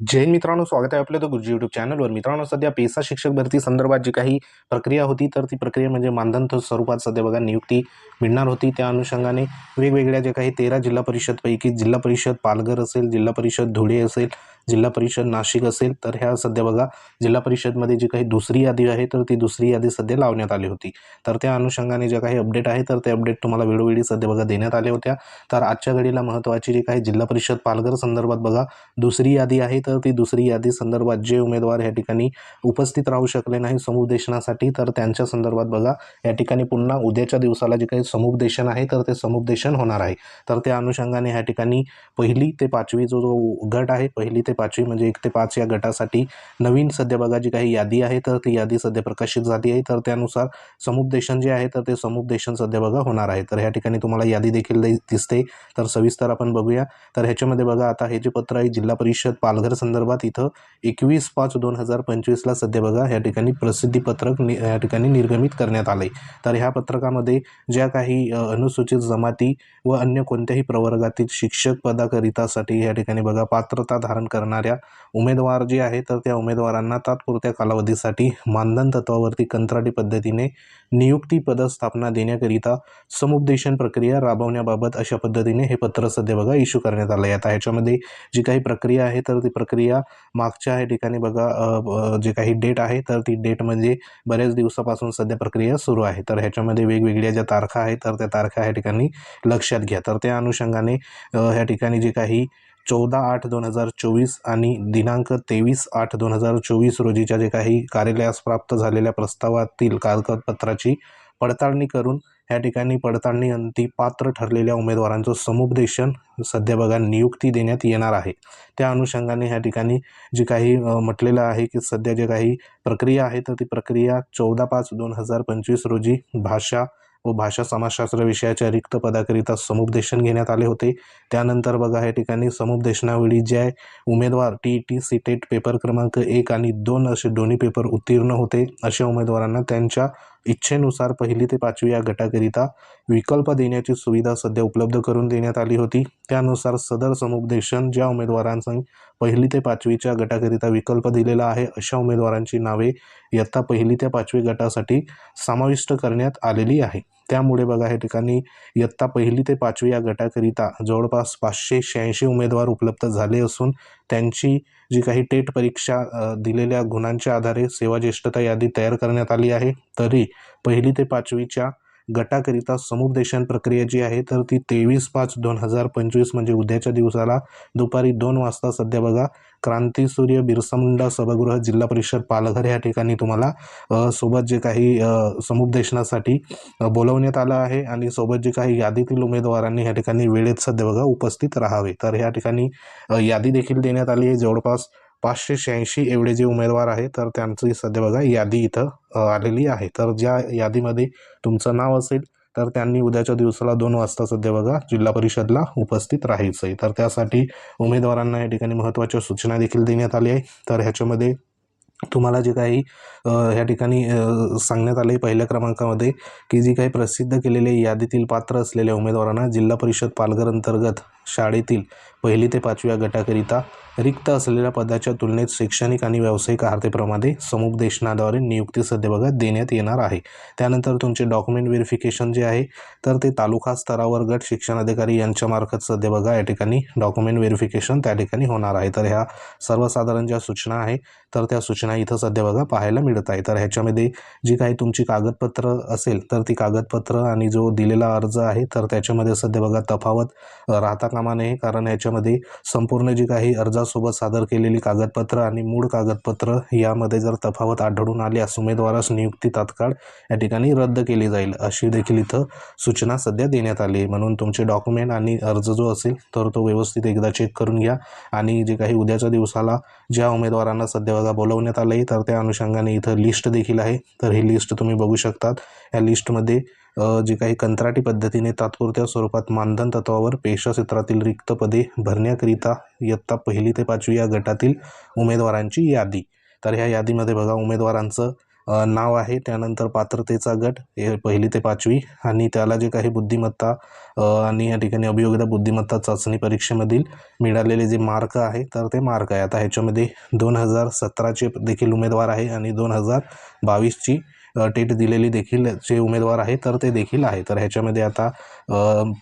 जैन मित्रांनो स्वागत आहे आपल्या गुरुजी यूट्यूब चॅनलवर मित्रांनो सध्या पेसा शिक्षक भरती संदर्भात जी काही प्रक्रिया होती तर ती प्रक्रिया म्हणजे मानधन स्वरूपात सध्या बघा नियुक्ती मिळणार होती. त्या अनुषंगाने वेगवेगळ्या जे काही तेरा जिल्हा परिषदपैकी जिल्हा परिषद पालघर असेल जिल्हा परिषद धुळे असेल जिल्हा परिषद नाशिक असेल तर ह्या सध्या बघा जिल्हा परिषदमध्ये जी काही दुसरी यादी आहे तर ती दुसरी यादी सध्या लावण्यात आली होती. तर त्या अनुषंगाने जे काही अपडेट आहे तर ते अपडेट तुम्हाला वेळोवेळी सध्या बघा देण्यात आल्या होत्या. तर आजच्या घडीला महत्त्वाची जी काही जिल्हा परिषद पालघर संदर्भात बघा दुसरी यादी आहे तर ती दुसरी यादी संदर्भात जे उमेदवार या ठिकाणी उपस्थित राहू शकले नाही समुपदेशनासाठी तर त्यांच्या संदर्भात बघा या ठिकाणी पुन्हा उद्याच्या दिवसाला जे काही समुपदेशन आहे तर ते समुपदेशन होणार आहे. तर त्या अनुषंगाने या ठिकाणी पहिली ते पाचवी जो जो गट आहे पहिली ते पाचवी म्हणजे एक ते पाच या गटासाठी नवीन सध्या बघा जी काही यादी आहे तर ती यादी सध्या प्रकाशित झाली आहे. तर त्यानुसार समुपदेशन जे आहे तर ते समुपदेशन सध्या बघा होणार आहे. तर ह्या ठिकाणी तुम्हाला यादी देखील दिसते. तर सविस्तर आपण बघूया. तर ह्याच्यामध्ये बघा आता हे जे पत्र आहे जिल्हा परिषद पालघर संदर्भात इथं एकवीस पाच दोन हजार पंचवीसला सध्या बघा ह्या ठिकाणी प्रसिद्धी पत्रक नि या ठिकाणी निर्गमित करण्यात आले तर ह्या पत्रकामध्ये ज्या काही अनुसूचित जमाती व अन्य कोणत्याही प्रवर्गातील शिक्षक पदाकरितासाठी या ठिकाणी बघा पात्रता धारण करणाऱ्या उमेदवार जे आहे तर त्या उमेदवारांना तात्पुरत्या कालावधीसाठी मानधन तत्वावरती कंत्राटी पद्धतीने नियुक्ती पदस्थापना देण्याकरिता समुपदेशन प्रक्रिया राबवण्याबाबत अशा पद्धतीने हे पत्र सध्या बघा इश्यू करण्यात आलं आहे. आता ह्याच्यामध्ये जी काही प्रक्रिया आहे तर ती प्रक्रिया मागच्या या ठिकाणी बघा जे काही डेट आहे तर ती डेट म्हणजे बऱ्याच दिवसापासून सध्या प्रक्रिया सुरू आहे. तर ह्याच्यामध्ये वेगवेगळ्या ज्या तारखा आहेत तर त्या तारखा ह्या ठिकाणी लक्षात घ्या. तर त्या अनुषंगाने ह्या ठिकाणी जे काही चौदा आठ दोन हजार चोवीस आणि दिनांक तेवीस आठ दोन हजार चोवीस रोजीच्या जे काही कार्यालयास प्राप्त झालेल्या प्रस्तावातील कागदपत्राची पडताळणी करून ह्या ठिकाणी पडताळणी अंती पात्र ठरलेल्या उमेदवारांचं समुपदेशन सध्या बघा नियुक्ती देण्यात येणार आहे. त्या अनुषंगाने ह्या ठिकाणी जी काही म्हटलेलं आहे की सध्या जे काही प्रक्रिया आहे तर ती प्रक्रिया चौदा पाच दोन हजार पंचवीस रोजी भाषा व भाषा समाजशास्त्र विषयाच्या रिक्त पदाकरिता समुपदेशन घेण्यात आले होते. त्यानंतर बघा या ठिकाणी समुपदेशनावेळी जे उमेदवार T T C TET paper क्रमांक एक आणि दोन असे दोन्ही पेपर उत्तीर्ण होते. अशा उमेदवारांना त्यांच्या इच्छेनुसार पहिली ते पाचवी या गटाकरिता विकल्प देण्याची सुविधा सध्या उपलब्ध करून देण्यात आली होती. त्यानुसार सदर समुपदेशन ज्या उमेदवारांचा पहिली ते पाचवीच्या गटाकरिता विकल्प दिलेला आहे अशा उमेदवारांची नावे इयत्ता पहिली ते पाचवी गटासाठी समाविष्ट करण्यात आलेली आहे. त्यामुळे बघा या ठिकाणी इयत्ता पहिली ते पाचवी या गटाकरिता जवळपास पाचशे शहाऐंशी उमेदवार उपलब्ध झाले असून त्यांची जी काही टेट परीक्षा दिलेल्या गुणांच्या आधारे सेवा ज्येष्ठता यादी तयार करण्यात आली आहे. तरी पहिली ते पाचवीच्या गटाकरिता समुपदेशन प्रक्रिया जी आहे तर ती तेवीस पाच दोन हजार पंचवीस म्हणजे उद्याच्या दिवसाला दुपारी दोन वाजता सध्या बघा क्रांतीसूर्य सूर्य बिरसामुंडा सभागृह जिल्हा परिषद पालघर या ठिकाणी तुम्हाला सोबत जे काही समुपदेशनासाठी बोलवण्यात आलं आहे आणि सोबत जे काही यादीतील उमेदवारांनी या ठिकाणी वेळेत सध्या बघा उपस्थित राहावे. तर या ठिकाणी यादी देखील देण्यात आली आहे. जवळपास पाचशे शहाऐंशी एवढे जे उमेदवार आहे तर त्यांची सध्या बघा यादी इथं आलेली आहे. तर ज्या यादीमध्ये तुमचं नाव असेल तर त्यांनी उद्याच्या दिवसाला दोन वाजता सध्या बघा जिल्हा परिषदला उपस्थित राहायचं आहे तर त्यासाठी उमेदवारांना या ठिकाणी महत्त्वाच्या सूचना देखील देण्यात आली आहे तर ह्याच्यामध्ये तुम्हाला जे काही ह्या ठिकाणी सांगण्यात आले पहिल्या क्रमांकामध्ये की जी काही प्रसिद्ध केलेले यादीतील पात्र असलेल्या उमेदवारांना जिल्हा परिषद पालघर अंतर्गत शाळेतील पहिली ते पाचव्या गटाकरिता रिक्त असलेल्या पदाच्या तुलनेत शैक्षणिक आणि व्यावसायिक अर्हतेप्रमाणे समुपदेशनाद्वारे नियुक्ती सध्या देण्यात येणार आहे. त्यानंतर तुमचे डॉक्युमेंट व्हेरिफिकेशन जे आहे तर ते तालुका स्तरावर गट शिक्षण अधिकारी यांच्यामार्फत सध्या बघा या ठिकाणी डॉक्युमेंट व्हेरिफिकेशन त्या ठिकाणी होणार आहे. तर ह्या सर्वसाधारण ज्या सूचना आहे तर त्या सूचना इथं सध्या बघा पाहायला मिळत आहे. तर ह्याच्यामध्ये जी काही तुमची कागदपत्र असेल तर ती कागदपत्र आणि जो दिलेला अर्ज आहे तर त्याच्यामध्ये सध्या बघा तफावत राहता कामा नये कारण ह्याच्यामध्ये संपूर्ण जी काही उमेदवारासोबत सादर केलेली कागदपत्र आणि मूळ कागदपत्र यामध्ये जर तफावत आढळून आल्यास उमेदवारास नियुक्ती तात्काळ या ठिकाणी रद्द केली जाईल अशी देखील इथं सूचना सध्या देण्यात आली आहे. म्हणून तुमचे डॉक्युमेंट आणि अर्ज जो असेल तर तो व्यवस्थित एकदा चेक करून घ्या. आणि जे काही उद्याच्या दिवसाला ज्या उमेदवारांना सध्या बघा बोलवण्यात आलं आहे तर त्या अनुषंगाने इथं लिस्ट देखील आहे. तर ही लिस्ट तुम्ही बघू शकतात. या लिस्टमध्ये जे काही कंत्राटी पद्धतीने तात्पुरत्या स्वरूपात मानधन तत्वावर पेशा क्षेत्रातील रिक्त पदे भरण्याकरिता इयत्ता पहिली ते पाचवी या गटातील उमेदवारांची यादी. तर ह्या यादीमध्ये बघा उमेदवारांचं नाव आहे त्यानंतर पात्रतेचा गट हे पहिली ते पाचवी आणि त्याला जे काही बुद्धिमत्ता आणि या ठिकाणी अभियोगिता बुद्धिमत्ता चाचणी परीक्षेमधील मिळालेले जे मार्क आहे तर ते मार्क आहे. आता ह्याच्यामध्ये दोन हजार सतराचे देखील उमेदवार आहे आणि दोन हजार बावीसची टेट दिलेली देखील जे उमेदवार आहे तर ते देखील आहे तर ह्याच्यामध्ये आता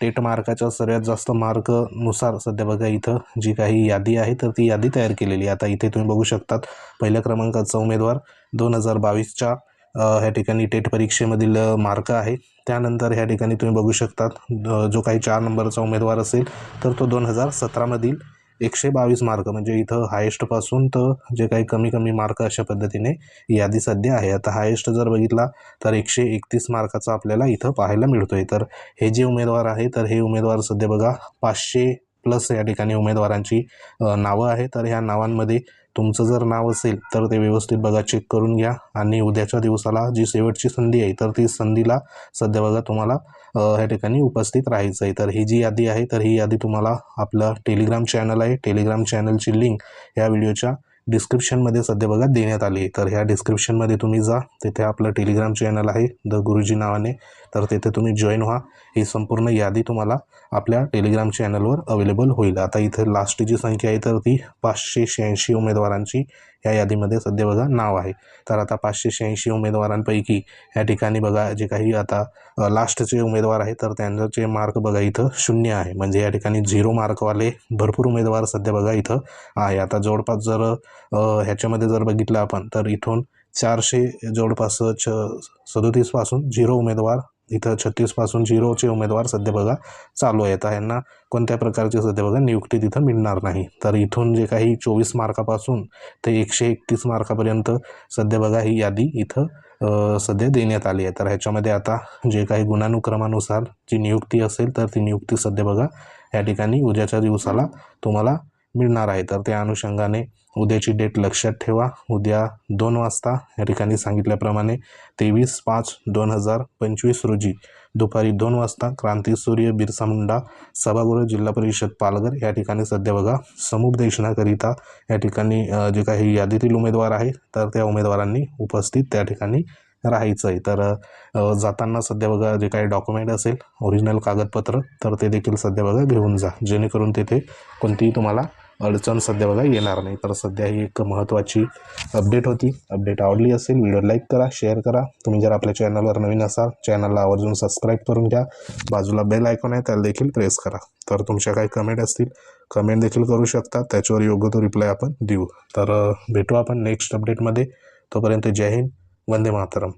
टेट मार्काच्या सगळ्यात जास्त मार्कनुसार सध्या बघा इथं जी काही यादी आहे तर ती यादी तयार केलेली आहे. आता इथे तुम्ही बघू शकतात पहिल्या क्रमांकाचा उमेदवार दोन हजार बावीसच्या ह्या ठिकाणी टेट परीक्षेमधील मार्क आहे. त्यानंतर ह्या ठिकाणी तुम्ही बघू शकतात जो काही चार नंबरचा उमेदवार असेल तर तो दोन हजार सतरामधील एकशे बावीस मार्क म्हणजे इथं हायेस्टपासून तर जे काही कमी कमी मार्क अशा पद्धतीने यादी सध्या आहे. आता हायेस्ट जर बघितला तर एकशे एकतीस मार्काचा आपल्याला इथं पाहायला मिळतोय. तर हे जे उमेदवार आहे तर हे उमेदवार सध्या बघा पाचशे प्लस या ठिकाणी उमेदवारांची नावं आहे तर ह्या नावांमध्ये तुमचं जर नाव असेल तर ते व्यवस्थित बघा चेक करून घ्या. आणि उद्याच्या दिवसाला जी शेवटची संधी आहे तर ती संधीला सध्या बघा तुम्हाला ह्या ठिकाणी उपस्थित राहायचं आहे तर ही जी यादी आहे तर ही यादी तुम्हाला आपलं टेलिग्राम चॅनल आहे. टेलिग्राम चॅनलची लिंक या व्हिडिओच्या डिस्क्रिप्शनमध्ये सध्या बघा देण्यात आली आहे. तर ह्या डिस्क्रिप्शनमध्ये तुम्ही जा. तिथे आपलं टेलिग्राम चॅनल आहे द गुरुजी नावाने. तर तिथे तुम्ही जॉईन व्हा. ही संपूर्ण यादी तुम्हाला आपल्या टेलिग्राम चॅनलवर अवेलेबल होईल. आता इथे लास्ट जी संख्या आहे तर ती पाचशे शहाऐंशी उमेदवारांची. या यादीमध्ये सध्या बघा नाव आहे. तर आता पाचशे शहाऐंशी उमेदवारांपैकी या ठिकाणी बघा जे काही आता लास्टचे उमेदवार आहे तर त्यांचे मार्क बघा इथं शून्य आहे. म्हणजे या ठिकाणी झिरो मार्कवाले भरपूर उमेदवार सध्या बघा इथं आहे. आता जवळपास जर ह्याच्यामध्ये जर बघितलं आपण तर इथून चारशे जवळपास छ सदोतीसपासून झिरो उमेदवार इथं छत्तीसपासून झिरोचे उमेदवार सध्या बघा चालू आहेत. यांना कोणत्या प्रकारची सध्या बघा नियुक्ती तिथं मिळणार नाही. तर इथून जे काही चोवीस मार्कापासून ते एकशे एकतीस मार्कापर्यंत सध्या बघा ही यादी इथं सध्या देण्यात आली आहे. तर ह्याच्यामध्ये आता जे काही गुणानुक्रमानुसार जी नियुक्ती असेल तर ती नियुक्ती सध्या बघा या ठिकाणी उद्याच्या दिवसाला तुम्हाला मिळणार आहे. तर त्या अनुषंगाने उद्याची डेट लक्षात ठेवा. उद्या दोन वाजता या ठिकाणी सांगितल्याप्रमाणे तेवीस पाच दोन हजार पंचवीस रोजी दुपारी दोन वाजता क्रांतीसूर्य बिरसा मुंडा सभागृह जिल्हा परिषद पालघर या ठिकाणी सध्या बघा समुपदेशनाकरिता या ठिकाणी जे काही यादीतील उमेदवार आहे तर त्या उमेदवारांनी उपस्थित त्या ठिकाणी राहायचं आहे तर जाताना सध्या बघा जे काही डॉक्युमेंट असेल ओरिजिनल कागदपत्र तर ते देखील सध्या बघा घेऊन जा. जेणेकरून तेथे कोणतीही तुम्हाला अडचण सध्या बघा येणार नाही. तर सध्या ही एक महत्त्वाची अपडेट होती. अपडेट आवडली असेल व्हिडिओ लाईक करा शेअर करा. तुम्ही जर आपल्या चॅनलवर नवीन असाल चॅनलला आवर्जून सबस्क्राईब करून घ्या. बाजूला बेल आयकॉन आहे त्याला देखील प्रेस करा. तर तुमच्या काही कमेंट असतील कमेंट देखील करू शकता. त्याच्यावर योग्य तो रिप्लाय आपण देऊ. तर भेटू आपण नेक्स्ट अपडेटमध्ये तोपर्यंत जय हिंद वंदे मातरम.